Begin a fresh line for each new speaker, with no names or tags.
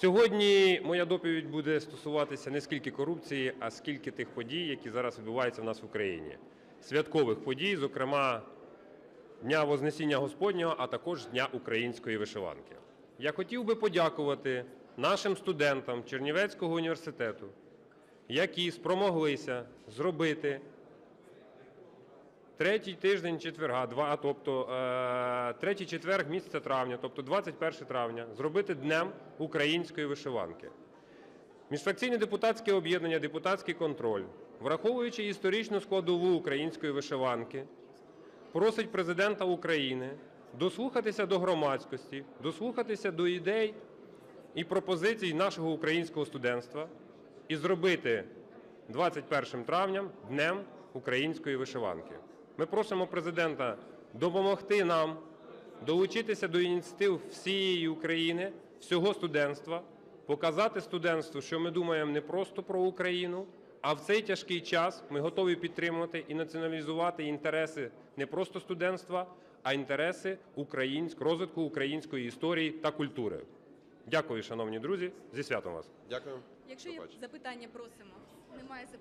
Сьогодні моя доповідь буде стосуватися не скільки корупції, а скільки тих подій, які зараз відбуваються в нас в Україні. Святкових подій, зокрема Дня Вознесіння Господнього, а також Дня української вишиванки. Я хотів би подякувати нашим студентам Чернівецького університету, які спромоглися зробити третій тиждень четверга, два, тобто е, третій четверг місяця травня, тобто 21 травня, зробити днем української вишиванки. Міжфракційне депутатське об'єднання Депутатський контроль, враховуючи історичну складову української вишиванки, просить президента України дослухатися до громадськості, дослухатися до ідей і пропозицій нашого українського студентства і зробити 21 травням днем української вишиванки. Ми просимо президента допомогти нам долучитися до ініціатив всієї України, всього студентства, показати студентству, що ми думаємо не просто про Україну, а в цей тяжкий час ми готові підтримувати і націоналізувати інтереси не просто студентства, а інтереси українськ, розвитку української історії та культури. Дякую, шановні друзі, зі святом вас.
Дякую.
Якщо є запитання, просимо. Немає запитань.